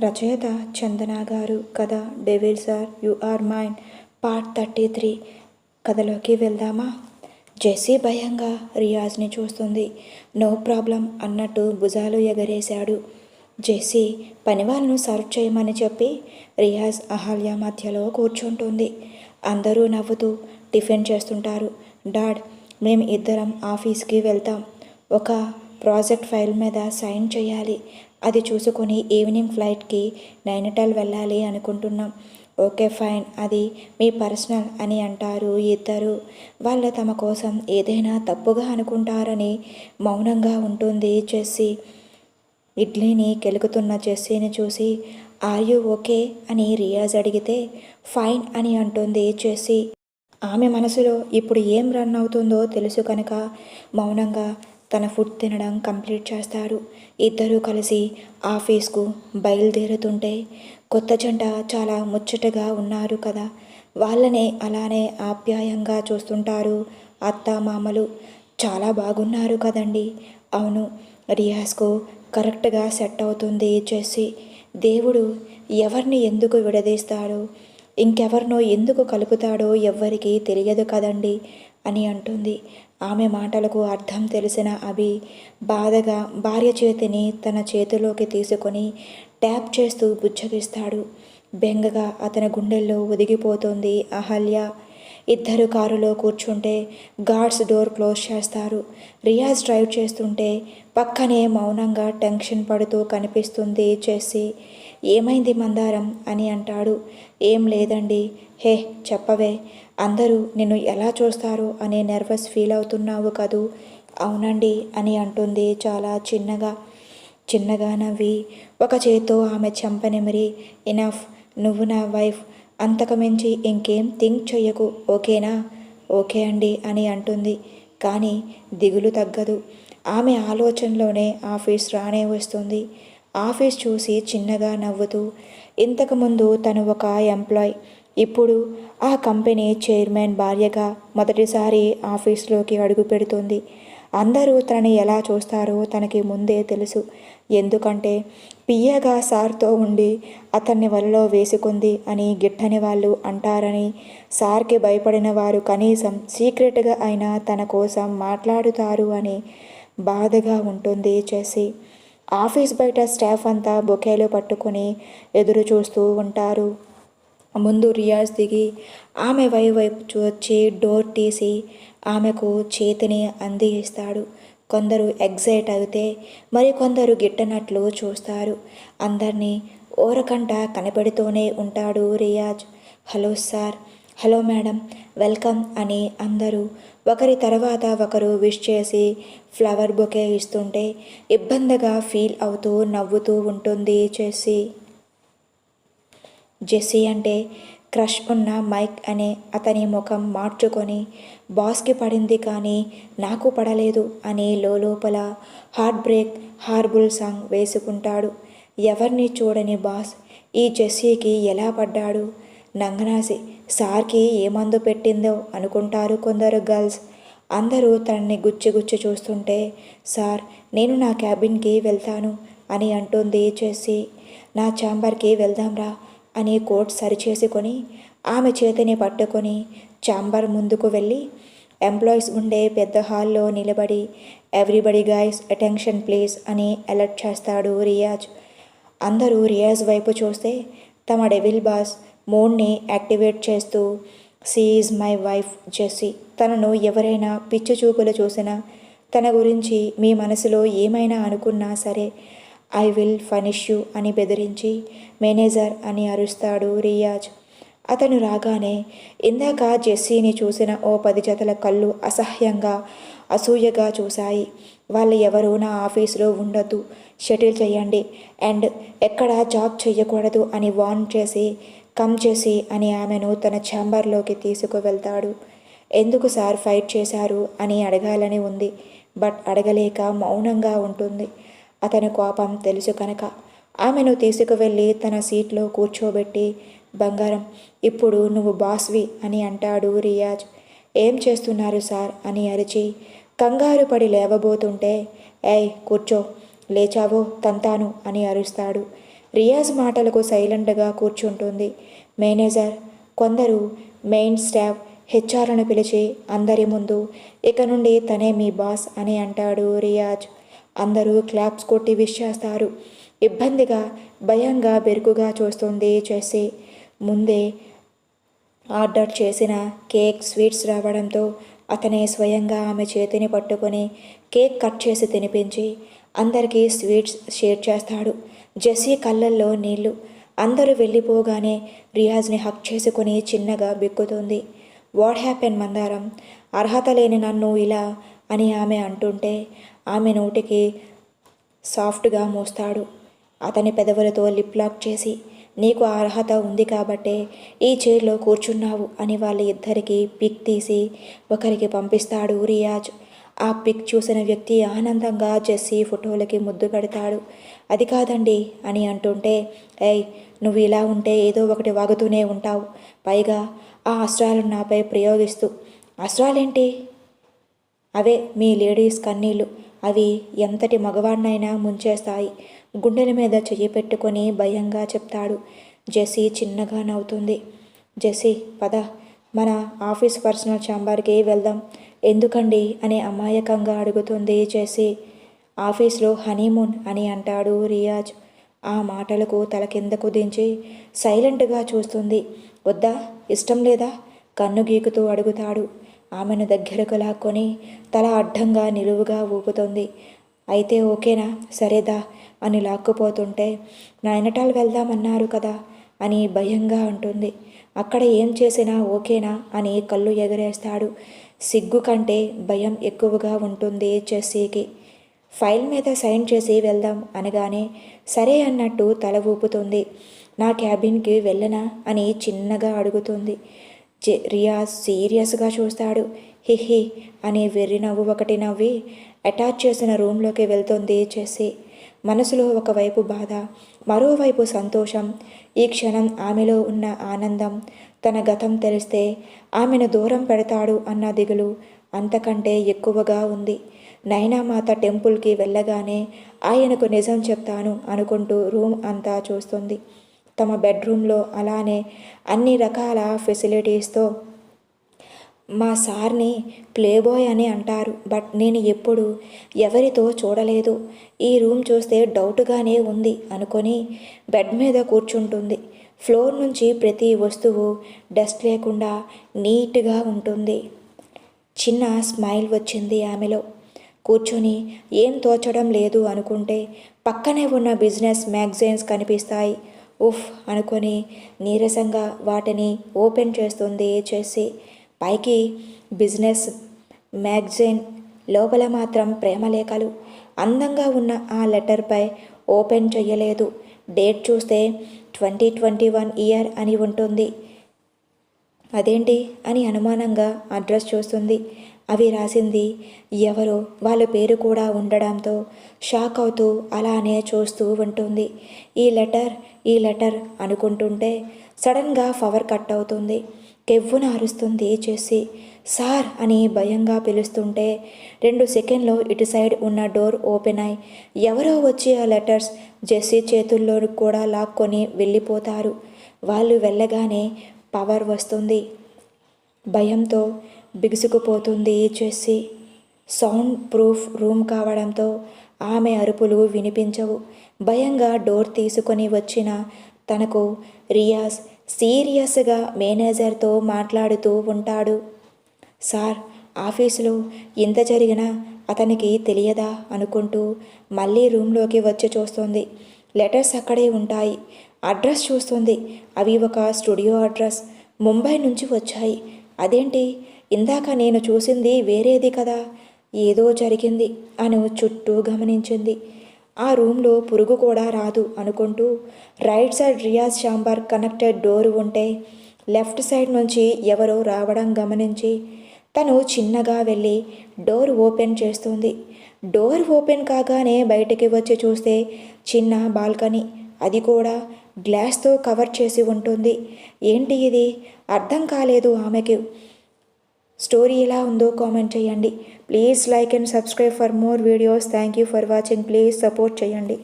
రచయిత చందన గారు కథ devil sir you are mine part thirty three. కథలోకి వెళ్దామా? జెస్సీ భయంగా రియాజ్ని చూస్తుంది. నో ప్రాబ్లం అన్నట్టు భుజాలు ఎగరేశాడు. జెస్సీ పనివాళ్ళను సర్వ్ చేయమని చెప్పి రియాజ్ అహల్య మధ్యలో కూర్చుంటుంది. అందరూ నవ్వుతూ టిఫిన్ చేస్తుంటారు. డాడ్ మేము ఇద్దరం ఆఫీస్కి వెళ్తాం. ఒక ప్రాజెక్ట్ ఫైల్ మీద సైన్ చేయాలి. అది చూసుకొని ఈవినింగ్ ఫ్లైట్కి నైనిటాల్ వెళ్ళాలి అనుకుంటున్నాం. Okay fine. అది మీ పర్సనల్ అని అంటారు ఇద్దరు. వాళ్ళు తమ కోసం ఏదైనా తప్పుగా అనుకుంటారని మౌనంగా ఉంటుంది చెస్సీ. ఇడ్లీని కెలుకుతున్న జెస్సీని చూసి ఆర్ యూ ఓకే? అని రియాజ్ అడిగితే ఫైన్ అని అంటుంది చెస్సీ. ఆమె మనసులో ఇప్పుడు ఏం రన్ అవుతుందో తెలుసు కనుక మౌనంగా తన ఫుడ్ తినడం కంప్లీట్ చేస్తారు ఇద్దరూ కలిసి ఆఫీస్కు బయలుదేరుతుంటే కొత్త జంట చాలా ముచ్చటగా ఉన్నారు కదా. వాళ్ళనే అలానే ఆప్యాయంగా చూస్తుంటారు అత్త మామలు. చాలా బాగున్నారు కదండి. అవును రియాజ్కు కరెక్ట్గా సెట్ అవుతుంది చేసి దేవుడు ఎవరిని ఎందుకు విడదీస్తాడో? ఇంకెవరినో ఎందుకు కలుపుతాడో ఎవ్వరికీ తెలియదు కదండి అని అంటుంది. ఆమె మాటలకు అర్థం తెలిసిన అభి బాధగా భార్య చేతిని తన చేతిలోకి తీసుకొని ట్యాప్ చేస్తూ బుచ్చగిస్తాడు బెంగగా అతని గుండెల్లో ఒదిగిపోతుంది అహల్య. ఇద్దరు కారులో కూర్చుంటే గార్డ్స్ డోర్ క్లోజ్ చేస్తారు. రియాజ్ డ్రైవ్ చేస్తుంటే పక్కనే మౌనంగా టెన్షన్ పడుతూ కనిపిస్తుంది చేసి. ఏమైంది మందారం అని అంటాడు. ఏం లేదండి. హే చెప్పవే. అందరూ నిన్ను ఎలా చూస్తారు అనే నర్వస్ ఫీల్ అవుతున్నావు కదూ? అవునండి అని అంటుంది చాలా చిన్నగా. చిన్నగా నవ్వి ఒక చేత్తో ఆమె చెంపనిమిరి ఇనఫ్ నువ్వు నా వైఫ్ అంతకుమించి ఇంకేం థింక్ చెయ్యకు ఓకేనా? ఓకే అండి అని అంటుంది. కానీ దిగులు తగ్గదు. ఆమె ఆలోచనలోనే ఆఫీస్ రానే వస్తుంది. ఆఫీస్ చూసి చిన్నగా నవ్వుతూ ఇంతకుముందు తను ఒక ఎంప్లాయ్ ఇప్పుడు ఆ కంపెనీ చైర్మన్ భార్యగా మొదటిసారి ఆఫీస్లోకి అడుగు పెడుతుంది. అందరూ తనని ఎలా చూస్తారో తనకి ముందే తెలుసు. ఎందుకంటే పియ్యగా సార్తో ఉండి అతన్ని వలలో వేసుకుంది అని గిట్టని వాళ్ళు అంటారని సార్కి భయపడిన వారు కనీసం సీక్రెట్గా అయినా తన కోసం మాట్లాడుతారు అని బాధగా ఉంటుంది చేసి. ఆఫీస్ బయట స్టాఫ్ అంతా బొకేలు పట్టుకొని ఎదురు చూస్తూ ఉంటారు. ముందు రియాజ్ దిగి ఆమె వైపు వచ్చి డోర్ తీసి ఆమెకు చేతిని అందిస్తాడు. కొందరు ఎగ్జైట్ అయితే మరికొందరు గిట్టనట్లు చూస్తారు. అందరినీ ఓరకంట కనబడుతూనే ఉంటాడు Riyaz. Hello sir hello madam welcome అని అందరూ ఒకరి తర్వాత ఒకరు విష్ చేసి ఫ్లవర్ బొకే ఇస్తుంటే ఇబ్బందిగా ఫీల్ అవుతూ నవ్వుతూ ఉంటుంది చేసి జెస్సీ అంటే క్రష్ ఉన్న మైక్ అనే అతని ముఖం మార్చుకొని బాస్కి పడింది కానీ నాకు పడలేదు అని లోపల హార్ట్ బ్రేక్ హార్బుల్ సాంగ్ వేసుకుంటాడు. ఎవరిని చూడని బాస్ ఈ జెస్సీకి ఎలా పడ్డాడు? నంగనాసి సార్కి ఏ మందు పెట్టిందో అనుకుంటారు కొందరు గర్ల్స్. అందరూ తనని గుచ్చి గుచ్చి చూస్తుంటే సార్ నేను నా క్యాబిన్కి వెళ్తాను అని అంటుంది చేసి నా ఛాంబర్కి వెళ్దాంరా అని కోట్ సరిచేసుకొని ఆమె చేతిని పట్టుకొని ఛాంబర్ ముందుకు వెళ్ళి ఎంప్లాయీస్ ఉండే పెద్ద హాల్లో నిలబడి ఎవ్రీబడి గాయస్ అటెన్షన్ ప్లీజ్ అని అలర్ట్ చేస్తాడు రియాజ్. అందరూ రియాజ్ వైపు చూస్తే తమ డెవిల్ బాస్ మూడ్ని యాక్టివేట్ చేస్తూ she is my wife Jessie. తనను ఎవరైనా పిచ్చి చూపులు చూసినా తన గురించి మీ మనసులో ఏమైనా అనుకున్నా సరే ఐ విల్ ఫనిష్ యూ అని బెదిరించి మేనేజర్ అని అరుస్తాడు రియాజ్. అతను రాగానే ఇందాక జెస్సీని చూసిన ఓ పది జతల కళ్ళు అసహ్యంగా అసూయగా చూశాయి. వాళ్ళు ఎవరు నా ఆఫీసులో ఉండొద్దు. షటిల్ చేయండి అండ్ ఎక్కడ జాబ్ చేయకూడదు అని వార్న్ చేసి కమ్ చేసి అని ఆమెను తన ఛాంబర్లోకి తీసుకువెళ్తాడు. ఎందుకు సార్ ఫైట్ చేశారు? అని అడగాలని ఉంది. బట్ అడగలేక మౌనంగా ఉంటుంది. అతని కోపం తెలుసు కనుక ఆమెను తీసుకువెళ్ళి తన సీట్లో కూర్చోబెట్టి బంగారం ఇప్పుడు నువ్వు బాస్వి అని అంటాడు రియాజ్. ఏం చేస్తున్నారు సార్? అని అరిచి కంగారు పడి లేవబోతుంటే ఏయ్ కూర్చో లేచావో తంతాను అని అరుస్తాడు. రియాజ్ మాటలకు సైలెంట్గా కూర్చుంటుంది. మేనేజర్ కొందరు మెయిన్ స్టాఫ్ హెచ్ఆర్ను పిలిచి అందరి ముందు ఇక నుండి తనే మీ బాస్ అని అంటాడు రియాజ్. అందరూ క్లాప్స్ కొట్టి విష్ చేస్తారు. ఇబ్బందిగా భయంగా బెరుకుగా చూస్తుంది చేసి. ముందే ఆర్డర్ చేసిన కేక్ స్వీట్స్ రావడంతో అతనే స్వయంగా ఆమె చేతిని పట్టుకొని కేక్ కట్ చేసి తినిపించి అందరికీ స్వీట్స్ షేర్ చేస్తాడు. జెస్సీ కళ్ళల్లో నీళ్ళు. అందరూ వెళ్ళిపోగానే రియాజ్ని హక్ చేసుకొని చిన్నగా బిక్కుతుంది. వాట్ హ్యాపెన్ మందారం? అర్హత లేని నన్ను ఇలా అని ఆమె అంటుంటే ఆమె నోటికి సాఫ్ట్గా మోస్తాడు. అతని పెదవులతో లిప్ లాక్ చేసి నీకు అర్హత ఉంది కాబట్టే ఈ చైర్లో కూర్చున్నావు అని వాళ్ళ ఇద్దరికి పిక్ తీసి ఒకరికి పంపిస్తాడు రియాజ్. ఆ పిక్ చూసిన వ్యక్తి ఆనందంగా జెస్సీ ఫోటోలకి ముద్దు పెడతాడు. అది కాదండి అని అంటుంటే ఏయ్ నువ్వు ఇలా ఉంటే ఏదో ఒకటి వాగుతూనే ఉంటావు. పైగా ఆ అస్త్రాలను నాపై ప్రయోగిస్తూ. అస్త్రాలేంటి? అవే మీ లేడీస్ కన్నీళ్ళు. అవి ఎంతటి మగవాడినైనా ముంచేస్తాయి. గుండెల మీద చెయ్యి పెట్టుకొని భయంగా చెప్తాడు. జెస్సీ చిన్నగా నవ్వుతుంది. జెస్సీ పద. మన ఆఫీస్ పర్సనల్ ఛాంబర్కి వెళ్దాం. ఎందుకండి? అని అమాయకంగా అడుగుతుంది జెస్సీ. ఆఫీస్లో హనీమూన్ అని అంటాడు రియాజ్. ఆ మాటలకు తల కిందకు దించి సైలెంట్గా చూస్తుంది. వద్దా? ఇష్టం లేదా? కన్ను గీకుతూ అడుగుతాడు. ఆమెను దగ్గరకు లాక్కొని తల అడ్డంగా నిలువుగా ఊపుతుంది. అయితే ఓకేనా? సరేదా అని లాక్కుపోతుంటే నైనటాల్ వెళ్దామన్నారు కదా అని భయంగా అంటుంది. అక్కడ ఏం చేసినా ఓకేనా? అని కళ్ళు ఎగరేస్తాడు. సిగ్గు కంటే భయం ఎక్కువగా ఉంటుంది చెస్సీకి. ఫైల్ మీద సైన్ చేసి వెళ్దాం అనగానే సరే అన్నట్టు తల ఊపుతుంది. నా క్యాబిన్కి వెళ్ళనా? అని చిన్నగా అడుగుతుంది. రియాజ్ సీరియస్గా చూస్తాడు. హిహి అనే వెర్రి నవ్వు ఒకటి నవ్వి అటాచ్ చేసిన రూమ్లోకి వెళ్తుంది చేసి. మనసులో ఒకవైపు బాధ మరోవైపు సంతోషం. ఈ క్షణం ఆమెలో ఉన్న ఆనందం. తన గతం తెలిస్తే ఆమెను దూరం పెడతాడు అన్న దిగులు అంతకంటే ఎక్కువగా ఉంది. నైనామాత టెంపుల్కి వెళ్ళగానే ఆయనకు నిజం చెప్తాను అనుకుంటూ రూమ్ అంతా చూస్తుంది. తమ బెడ్రూమ్లో అలానే అన్ని రకాల ఫెసిలిటీస్తో మా సార్ని ప్లేబాయ్ అని అంటారు. బట్ నేను ఎప్పుడు ఎవరితో చూడలేదు. ఈ రూమ్ చూస్తే డౌట్గానే ఉంది అనుకొని బెడ్ మీద కూర్చుంటుంది. ఫ్లోర్ నుంచి ప్రతి వస్తువు డస్ట్ లేకుండా నీట్గా ఉంటుంది. చిన్న స్మైల్ వచ్చింది ఆమెలో. కూర్చొని ఏం తోచడం లేదు అనుకుంటే పక్కనే ఉన్న బిజినెస్ మ్యాగజైన్స్ కనిపిస్తాయి. ఉఫ్ అనుకొని నీరసంగా వాటిని ఓపెన్ చేస్తుంది చేసి పైకి బిజినెస్ మ్యాగజైన్ లోపల మాత్రం ప్రేమలేఖలు అందంగా ఉన్న ఆ లెటర్పై ఓపెన్ చేయలేదు డేట్ చూస్తే ట్వంటీ ట్వంటీ వన్ ఇయర్ అని ఉంటుంది. అదేంటి అని అనుమానంగా అడ్రస్ చూస్తుంది. అవి రాసింది. ఎవరో వాళ్ళ పేరు కూడా ఉండడంతో షాక్ అవుతూ అలానే చూస్తూ ఉంటుంది. ఈ లెటర్ ఈ లెటర్ అనుకుంటుంటే సడన్గా పవర్ కట్ అవుతుంది. కెవ్వున అరుస్తుంది చేసి సార్ అని భయంగా పిలుస్తుంటే రెండు సెకండ్లో ఇటు సైడ్ ఉన్న డోర్ ఓపెన్ అయి ఎవరో వచ్చి ఆ లెటర్స్ జెస్సీ చేతుల్లో కూడా లాక్కొని వెళ్ళిపోతారు. వాళ్ళు వెళ్ళగానే పవర్ వస్తుంది. భయంతో బిగుసుకుపోతుంది. చేసి సౌండ్ ప్రూఫ్ రూమ్ కావడంతో ఆమె అరుపులు వినిపించవు. భయంగా డోర్ తీసుకొని వచ్చిన తనకు రియాజ్ సీరియస్గా మేనేజర్తో మాట్లాడుతూ ఉంటాడు. సార్ ఆఫీసులో ఇంత జరిగినా అతనికి తెలియదా? అనుకుంటూ మళ్ళీ రూమ్లోకి వచ్చి చూస్తుంది. లెటర్స్ అక్కడే ఉంటాయి. అడ్రస్ చూస్తుంది. అవి ఒక స్టూడియో అడ్రస్. ముంబై నుంచి వచ్చాయి. అదేంటి? ఇందాక నేను చూసింది వేరేది కదా ఏదో జరిగింది అను చుట్టూ గమనించింది. ఆ రూమ్లో పురుగు కూడా రాదు అనుకుంటూ right side Riyaz chamber connected door ఉంటే లెఫ్ట్ సైడ్ నుంచి ఎవరో రావడం గమనించి తను చిన్నగా వెళ్ళి డోర్ ఓపెన్ చేస్తుంది. డోర్ ఓపెన్ కాగానే బయటికి వచ్చి చూస్తే చిన్న బాల్కనీ అది కూడా గ్లాస్తో కవర్ చేసి ఉంటుంది. ఏంటి ఇది? అర్థం కాలేదు ఆమెకి. స్టోరీ ఎలా ఉందో కామెంట్ చేయండి. Please like and subscribe for more videos. Thank you for watching. Please support చేయండి.